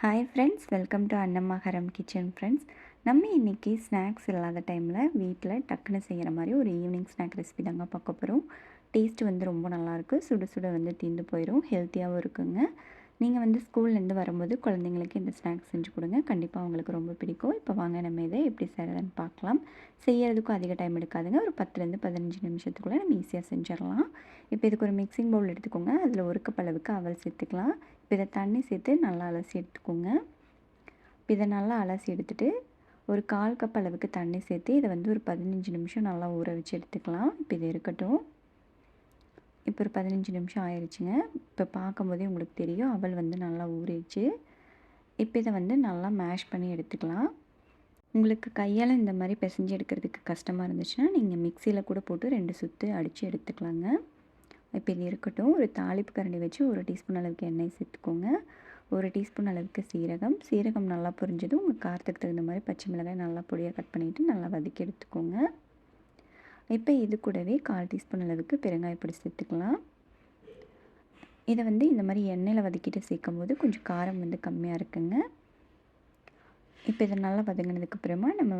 Hi friends welcome to அன்னம்மாகரம் kitchen friends நம்ம இன்றைக்கி ஸ்நாக்ஸ் இல்லாத டைமில் வீட்டில் டக்குன்னு செய்கிற மாதிரி ஒரு ஈவினிங் ஸ்நாக் ரெசிபி தாங்க பார்க்க போகிறோம் டேஸ்ட் வந்து ரொம்ப நல்லாயிருக்கு சுடு சுட வந்து தீர்ந்து போயிடும் ஹெல்த்தியாகவும் இருக்குங்க. நீங்கள் வந்து ஸ்கூல்லேருந்து வரும்போது குழந்தைங்களுக்கு இந்த ஸ்நாக்ஸ் செஞ்சு கொடுங்க. கண்டிப்பாக அவங்களுக்கு ரொம்ப பிடிக்கும். இப்போ வாங்க நம்ம இதை எப்படி செய்கிறதுன்னு பார்க்கலாம். செய்கிறதுக்கும் அதிக டைம் எடுக்காதுங்க. ஒரு பத்துலேருந்து பதினஞ்சு நிமிஷத்துக்குள்ளே நம்ம ஈஸியாக செஞ்சிடலாம். இப்போ இதுக்கு ஒரு மிக்சிங் பவுல் எடுத்துக்கோங்க. அதில் ஒரு கப் அளவுக்கு அவல் சேர்த்துக்கலாம். இதை தண்ணி சேர்த்து நல்லா அலசி எடுத்துக்கோங்க. இதை நல்லா அலசி எடுத்துகிட்டு ஒரு கால் கப் அளவுக்கு தண்ணி சேர்த்து இதை வந்து ஒரு பதினஞ்சு நிமிஷம் நல்லா ஊற வச்சு எடுத்துக்கலாம். இப்போ இது இருக்கட்டும். இப்போ ஒரு பதினஞ்சு நிமிஷம் ஆயிடுச்சுங்க இப்போ பார்க்கும்போதே உங்களுக்கு தெரியும். அவள் வந்து நல்லா ஊறிடுச்சு. இப்போ இதை வந்து நல்லா மேஷ் பண்ணி எடுத்துக்கலாம். உங்களுக்கு கையால் இந்த மாதிரி பிசைஞ்சு எடுக்கிறதுக்கு கஷ்டமாக இருந்துச்சுன்னா நீங்கள் மிக்சியில் கூட போட்டு ரெண்டு சுற்று அடித்து எடுத்துக்கலாங்க. இப்போ இது இருக்கட்டும் ஒரு தாளிப்பு கரண்டி வச்சு ஒரு டீஸ்பூன் அளவுக்கு எண்ணெய் சேர்த்துக்கோங்க. ஒரு டீஸ்பூன் அளவுக்கு சீரகம். சீரகம் நல்லா புரிஞ்சதும் உங்கள் காரத்துக்கு தகுந்த மாதிரி பச்சை மிளகாய் நல்லா பொடியாக கட் பண்ணிவிட்டு நல்லா வதக்கி எடுத்துக்கோங்க. இப்போ இது கூடவே கால் டீஸ்பூன் அளவுக்கு பெருங்காய பொடி சேர்த்துக்கலாம். இதை வந்து இந்த மாதிரி எண்ணெயில் வதக்கிட்டு சேர்க்கும் போது கொஞ்சம் காரம் வந்து கம்மியாக இருக்குங்க. இப்போ இதை நல்லா வதங்கினதுக்கப்புறமா நம்ம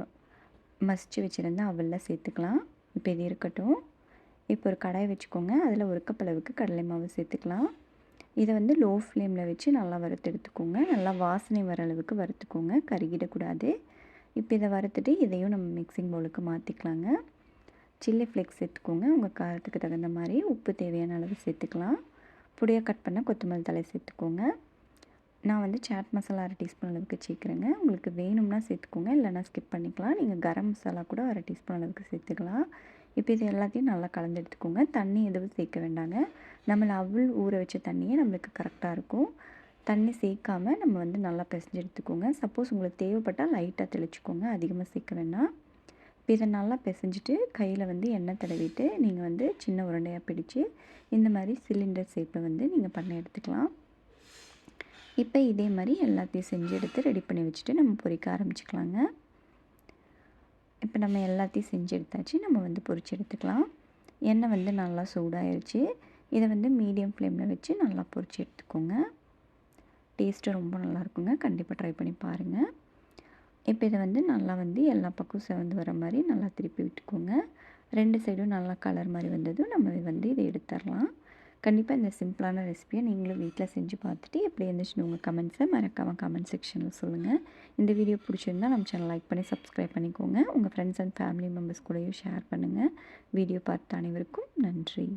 மசிச்சு வச்சுருந்தா அவளில் சேர்த்துக்கலாம். இப்போ இது இருக்கட்டும். இப்போ ஒரு கடாயை வச்சுக்கோங்க. அதில் ஒரு கப் அளவுக்கு கடலை மாவு சேர்த்துக்கலாம். இதை வந்து லோ ஃப்ளேமில் வச்சு நல்லா வறுத்து எடுத்துக்கோங்க. நல்லா வாசனை வர அளவுக்கு வறுத்துக்கோங்க. கருகிடக்கூடாது. இப்போ இதை வறுத்துட்டு இதையும் நம்ம மிக்சிங் பவுலுக்கு மாற்றிக்கலாங்க சில்லி ஃப்ளேக்ஸ் சேர்த்துக்கோங்க. உங்கள் காரத்துக்கு தகுந்த மாதிரி உப்பு தேவையான அளவு சேர்த்துக்கலாம். பொடியாக கட் பண்ண கொத்தமல்லி தலை சேர்த்துக்கோங்க. நான் வந்து சாட் மசாலா அரை டீஸ்பூன் அளவுக்கு சேர்க்குறேங்க. உங்களுக்கு வேணும்னா சேர்த்துக்கோங்க. இல்லைனா ஸ்கிப் பண்ணிக்கலாம். நீங்கள் கரம் மசாலா கூட அரை டீஸ்பூன் அளவுக்கு சேர்த்துக்கலாம். இப்போ இது எல்லாத்தையும் நல்லா கலந்து எடுத்துக்கோங்க. தண்ணி எதுவும் சேர்க்க வேண்டாங்க. நம்மளை அவள் ஊற வச்ச தண்ணியே நம்மளுக்கு கரெக்டாக இருக்கும். தண்ணி சேர்க்காமல் நம்ம வந்து நல்லா பிசைஞ்சு எடுத்துக்கோங்க. சப்போஸ் உங்களுக்கு தேவைப்பட்டால் லைட்டாக தெளிச்சுக்கோங்க. அதிகமாக சேர்க்க வேண்டாம். இப்போ இதை நல்லா பிசைஞ்சிட்டு கையில் வந்து எண்ணெய் தடவிட்டு நீங்கள் வந்து சின்ன உருண்டையாக பிடிச்சி இந்த மாதிரி சிலிண்டர் ஷேப்பில் வந்து நீங்கள் பண்ண எடுத்துக்கலாம். இப்போ இதே மாதிரி எல்லாத்தையும் செஞ்சு எடுத்து ரெடி பண்ணி வச்சுட்டு நம்ம பொறிக்க ஆரம்பிச்சிக்கலாங்க. இப்போ நம்ம எல்லாத்தையும் செஞ்சு எடுத்தாச்சு நம்ம வந்து பொறிச்சு எடுத்துக்கலாம். எண்ணெய் வந்து நல்லா சூடாயிருச்சு. இதை வந்து மீடியம் ஃப்ளேமில் வச்சு நல்லா பொறிச்சு எடுத்துக்கோங்க. டேஸ்ட்டு ரொம்ப நல்லாயிருக்குங்க. கண்டிப்பாக ட்ரை பண்ணி பாருங்கள் இப்போ இதை வந்து நல்லா வந்து எல்லா பக்கம் செவந்து வர மாதிரி நல்லா திருப்பி விட்டுக்கோங்க. ரெண்டு சைடும் நல்லா கலர் மாதிரி வந்ததும் நம்ம வந்து இதை எடுத்துடலாம். கண்டிப்பாக இந்த சிம்பிளான ரெசிபியை நீங்களும் வீட்டில் செஞ்சு பார்த்துட்டு எப்படி இருந்துச்சுன்னு உங்கள் கமெண்ட்ஸை மறக்காமல் கமெண்ட் செக்ஷனில் சொல்லுங்கள் இந்த வீடியோ பிடிச்சிருந்தால் நம்ம சேனல் லைக் பண்ணி சப்ஸ்கிரைப் பண்ணிக்கோங்க. உங்கள் ஃப்ரெண்ட்ஸ் அண்ட் ஃபேமிலி மெம்பர்ஸ் கூடயும் ஷேர் பண்ணுங்கள் வீடியோ பார்த்த அனைவருக்கும் நன்றி.